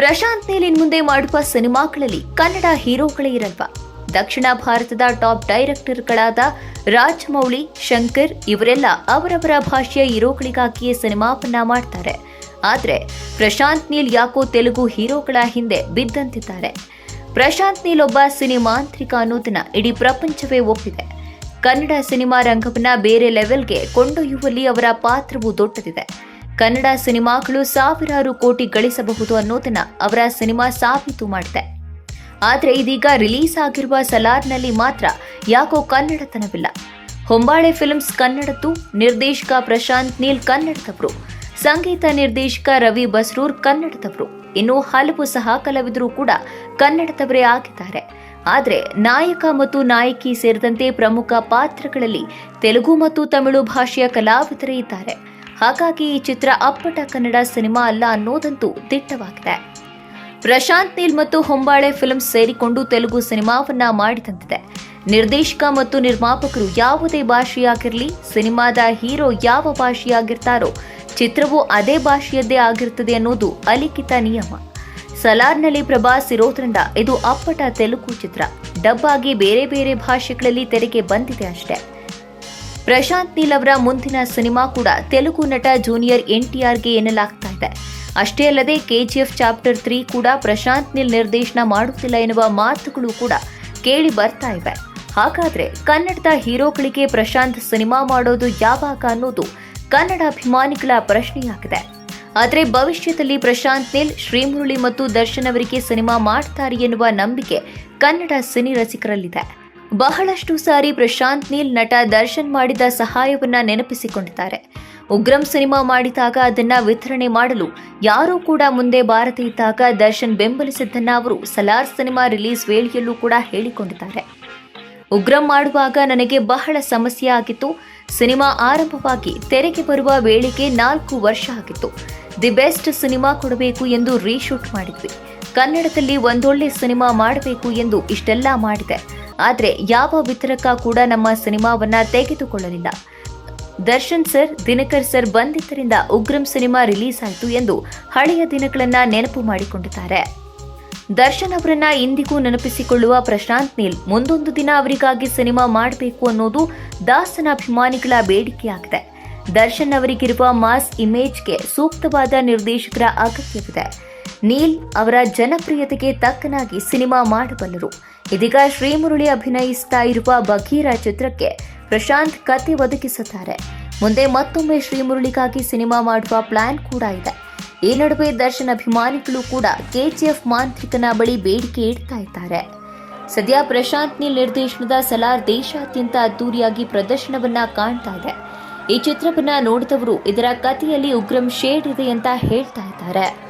ಪ್ರಶಾಂತ್ ನೀಲ್ ಮುಂದೆ ಮಾಡುವ ಸಿನಿಮಾಗಳಲ್ಲಿ ಕನ್ನಡ ಹೀರೋಗಳೇ ಇರಲ್ವಾ? ದಕ್ಷಿಣ ಭಾರತದ ಟಾಪ್ ಡೈರೆಕ್ಟರ್ಗಳಾದ ರಾಜಮೌಳಿ ಶಂಕರ್ ಇವರೆಲ್ಲ ಅವರವರ ಭಾಷೆಯ ಹೀರೋಗಳಿಗಾಗಿಯೇ ಸಿನಿಮಾವನ್ನ ಮಾಡ್ತಾರೆ. ಆದರೆ ಪ್ರಶಾಂತ್ ನೀಲ್ ಯಾಕೋ ತೆಲುಗು ಹೀರೋಗಳ ಹಿಂದೆ ಬಿದ್ದಂತಿದ್ದಾರೆ. ಪ್ರಶಾಂತ್ ನೀಲ್ ಒಬ್ಬ ಸಿನಿಮಾಂತ್ರಿಕ ಅನ್ನೋದನ್ನ ಇಡೀ ಪ್ರಪಂಚವೇ ಒಪ್ಪಿದೆ. ಕನ್ನಡ ಸಿನಿಮಾ ರಂಗವನ್ನ ಬೇರೆ ಲೆವೆಲ್ಗೆ ಕೊಂಡೊಯ್ಯುವಲ್ಲಿ ಅವರ ಪಾತ್ರವು ದೊಡ್ಡದಿದೆ. ಕನ್ನಡ ಸಿನಿಮಾಗಳು ಸಾವಿರಾರು ಕೋಟಿ ಗಳಿಸಬಹುದು ಅನ್ನೋದನ್ನ ಅವರ ಸಿನಿಮಾ ಸಾಬೀತು ಮಾಡಿದೆ ಆದರೆ ಇದೀಗ ರಿಲೀಸ್ ಆಗಿರುವ ಸಲಾರ್ನಲ್ಲಿ ಮಾತ್ರ ಯಾಕೋ ಕನ್ನಡತನವಿಲ್ಲ. ಹೊಂಬಾಳೆ ಫಿಲ್ಮ್ಸ್ ಕನ್ನಡದ್ದು, ನಿರ್ದೇಶಕ ಪ್ರಶಾಂತ್ ನೀಲ್ ಕನ್ನಡದವರು. ಸಂಗೀತ ನಿರ್ದೇಶಕ ರವಿ ಬಸ್ರೂರ್ ಕನ್ನಡದವರು. ಇನ್ನು ಹಲವು ಸಹ ಕಲಾವಿದರು ಕೂಡ ಕನ್ನಡದವರೇ ಆಗಿದ್ದಾರೆ. ಆದರೆ ನಾಯಕ ಮತ್ತು ನಾಯಕಿ ಸೇರಿದಂತೆ ಪ್ರಮುಖ ಪಾತ್ರಗಳಲ್ಲಿ ತೆಲುಗು ಮತ್ತು ತಮಿಳು ಭಾಷೆಯ ಕಲಾವಿದರೇ ಇದ್ದಾರೆ. ಹಾಗಾಗಿ ಈ ಚಿತ್ರ ಅಪ್ಪಟ ಕನ್ನಡ ಸಿನಿಮಾ ಅಲ್ಲ ಅನ್ನೋದಂತೂ ದಿಟ್ಟವಾಗಿದೆ. ಪ್ರಶಾಂತ್ ನೀಲ್ ಮತ್ತು ಹೊಂಬಾಳೆ ಫಿಲ್ಮ್ಸ್ ಸೇರಿಕೊಂಡು ತೆಲುಗು ಸಿನಿಮಾವನ್ನ ಮಾಡಿದಂತಿದೆ. ನಿರ್ದೇಶಕ ಮತ್ತು ನಿರ್ಮಾಪಕರು ಯಾವುದೇ ಭಾಷೆಯಾಗಿರಲಿ, ಸಿನಿಮಾದ ಹೀರೋ ಯಾವ ಭಾಷೆಯಾಗಿರ್ತಾರೋ, ಚಿತ್ರವು ಅದೇ ಭಾಷೆಯದ್ದೇ ಆಗಿರುತ್ತದೆ ಅನ್ನೋದು ಅಲಿಖಿತ ನಿಯಮ. ಸಲಾರ್ನಲ್ಲಿ ಪ್ರಭಾಸ್ ಇರೋದ್ರಿಂದ ಇದು ಅಪ್ಪಟ ತೆಲುಗು ಚಿತ್ರ. ಡಬ್ ಆಗಿ ಬೇರೆ ಬೇರೆ ಭಾಷೆಗಳಲ್ಲಿ ತೆರೆಗೆ ಬಂದಿದೆ ಅಷ್ಟೇ. ಪ್ರಶಾಂತ್ ನೀಲ್ ಅವರ ಮುಂದಿನ ಸಿನಿಮಾ ಕೂಡ ತೆಲುಗು ನಟ ಜೂನಿಯರ್ ಎನ್ಟಿಆರ್ಗೆ ಎನ್ನಲಾಗ್ತಾ ಇದೆ. ಅಷ್ಟೇ ಅಲ್ಲದೆ ಕೆಜಿಎಫ್ ಚಾಪ್ಟರ್ ತ್ರೀ ಕೂಡ ಪ್ರಶಾಂತ್ ನೀಲ್ ನಿರ್ದೇಶನ ಮಾಡುತ್ತಿಲ್ಲ ಎನ್ನುವ ಮಾತುಗಳು ಕೂಡ ಕೇಳಿ ಬರ್ತಾ ಇವೆ. ಹಾಗಾದ್ರೆ ಕನ್ನಡದ ಹೀರೋಗಳಿಗೆ ಪ್ರಶಾಂತ್ ಸಿನಿಮಾ ಮಾಡೋದು ಯಾವಾಗ ಅನ್ನೋದು ಕನ್ನಡ ಅಭಿಮಾನಿಗಳ ಪ್ರಶ್ನೆಯಾಗಿದೆ. ಆದರೆ ಭವಿಷ್ಯದಲ್ಲಿ ಪ್ರಶಾಂತ್ ನೀಲ್, ಶ್ರೀಮುರಳಿ ಮತ್ತು ದರ್ಶನ್ ಅವರಿಗೆ ಸಿನಿಮಾ ಮಾಡ್ತಾರೆ ಎನ್ನುವ ನಂಬಿಕೆ ಕನ್ನಡ ಸಿನಿ ರಸಿಕರಲ್ಲಿದೆ. ಬಹಳಷ್ಟು ಸಾರಿ ಪ್ರಶಾಂತ್ ನೀಲ್ ನಟ ದರ್ಶನ್ ಮಾಡಿದ ಸಹಾಯವನ್ನ ನೆನಪಿಸಿಕೊಂಡಿದ್ದಾರೆ. ಉಗ್ರಂ ಸಿನಿಮಾ ಮಾಡಿದಾಗ ಅದನ್ನ ವಿತರಣೆ ಮಾಡಲು ಯಾರೂ ಕೂಡ ಮುಂದೆ ಬಾರದೇ ಇದ್ದಾಗ ದರ್ಶನ್ ಬೆಂಬಲಿಸಿದ್ದನ್ನ ಅವರು ಸಲಾರ್ ಸಿನಿಮಾ ರಿಲೀಸ್ ವೇಳೆಯಲ್ಲೂ ಕೂಡ ಹೇಳಿಕೊಂಡಿದ್ದಾರೆ. ಉಗ್ರಂ ಮಾಡುವಾಗ ನನಗೆ ಬಹಳ ಸಮಸ್ಯೆ ಆಗಿತ್ತು. ಸಿನಿಮಾ ಆರಂಭವಾಗಿ ತೆರೆಗೆ ಬರುವ ವೇಳೆಗೆ ನಾಲ್ಕು ವರ್ಷ ಆಗಿತ್ತು. ದಿ ಬೆಸ್ಟ್ ಸಿನಿಮಾ ಕೊಡಬೇಕು ಎಂದು ರೀಶೂಟ್ ಮಾಡಿದ್ವಿ. ಕನ್ನಡದಲ್ಲಿ ಒಂದೊಳ್ಳೆ ಸಿನಿಮಾ ಮಾಡಬೇಕು ಎಂದು ಇಷ್ಟೆಲ್ಲ ಮಾಡಿದೆ. ಆದರೆ ಯಾವ ವಿತರಕ ಕೂಡ ನಮ್ಮ ಸಿನಿಮಾವನ್ನ ತೆಗೆದುಕೊಳ್ಳಲಿಲ್ಲ. ದರ್ಶನ್ ಸರ್, ದಿನಕರ್ ಸರ್ ಬಂದಿದ್ದರಿಂದ ಉಗ್ರಂ ಸಿನಿಮಾ ರಿಲೀಸ್ ಆಯಿತು ಎಂದು ಹಳೆಯ ದಿನಗಳನ್ನ ನೆನಪು ಮಾಡಿಕೊಂಡಿದ್ದಾರೆ. ದರ್ಶನ್ ಅವರನ್ನ ಇಂದಿಗೂ ನೆನಪಿಸಿಕೊಳ್ಳುವ ಪ್ರಶಾಂತ್ ನೀಲ್ ಮುಂದೊಂದು ದಿನ ಅವರಿಗಾಗಿ ಸಿನಿಮಾ ಮಾಡಬೇಕು ಅನ್ನೋದು ದಾಸನ ಅಭಿಮಾನಿಗಳ ಬೇಡಿಕೆಯಾಗಿದೆ. ದರ್ಶನ್ ಅವರಿಗಿರುವ ಮಾಸ್ ಇಮೇಜ್ಗೆ ಸೂಕ್ತವಾದ ನಿರ್ದೇಶಕರ ಅಗತ್ಯವಿದೆ. ನೀಲ್ ಅವರ ಜನಪ್ರಿಯತೆಗೆ ತಕ್ಕನಾಗಿ ಸಿನಿಮಾ ಮಾಡಬಲ್ಲರು. ಇದೀಗ ಶ್ರೀಮುರಳಿ ಅಭಿನಯಿಸ್ತಾ ಇರುವ ಬಗೀರ ಚಿತ್ರಕ್ಕೆ ಪ್ರಶಾಂತ್ ಕತೆ ಒದಗಿಸುತ್ತಾರೆ. ಮುಂದೆ ಮತ್ತೊಮ್ಮೆ ಶ್ರೀಮುರಳಿಗಾಗಿ ಸಿನಿಮಾ ಮಾಡುವ ಪ್ಲಾನ್ ಕೂಡ ಇದೆ. ಈ ನಡುವೆ ದರ್ಶನ್ ಅಭಿಮಾನಿಗಳು ಕೂಡ ಕೆಜಿಎಫ್ ಮಾಂತ್ರಿಕನ ಬಳಿ ಬೇಡಿಕೆ ಇಡ್ತಾ ಇದ್ದಾರೆ. ಸದ್ಯ ಪ್ರಶಾಂತ್ ನೀಲ್ ನಿರ್ದೇಶನದ ಸಲಾರ್ ದೇಶಾದ್ಯಂತ ಅದ್ದೂರಿಯಾಗಿ ಪ್ರದರ್ಶನವನ್ನ ಕಾಣ್ತಾ ಇದೆ. ಈ ಚಿತ್ರವನ್ನ ನೋಡಿದವರು ಇದರ ಕಥೆಯಲ್ಲಿ ಉಗ್ರಂ ಶೇಡ್ ಇದೆ ಅಂತ ಹೇಳ್ತಾ ಇದ್ದಾರೆ.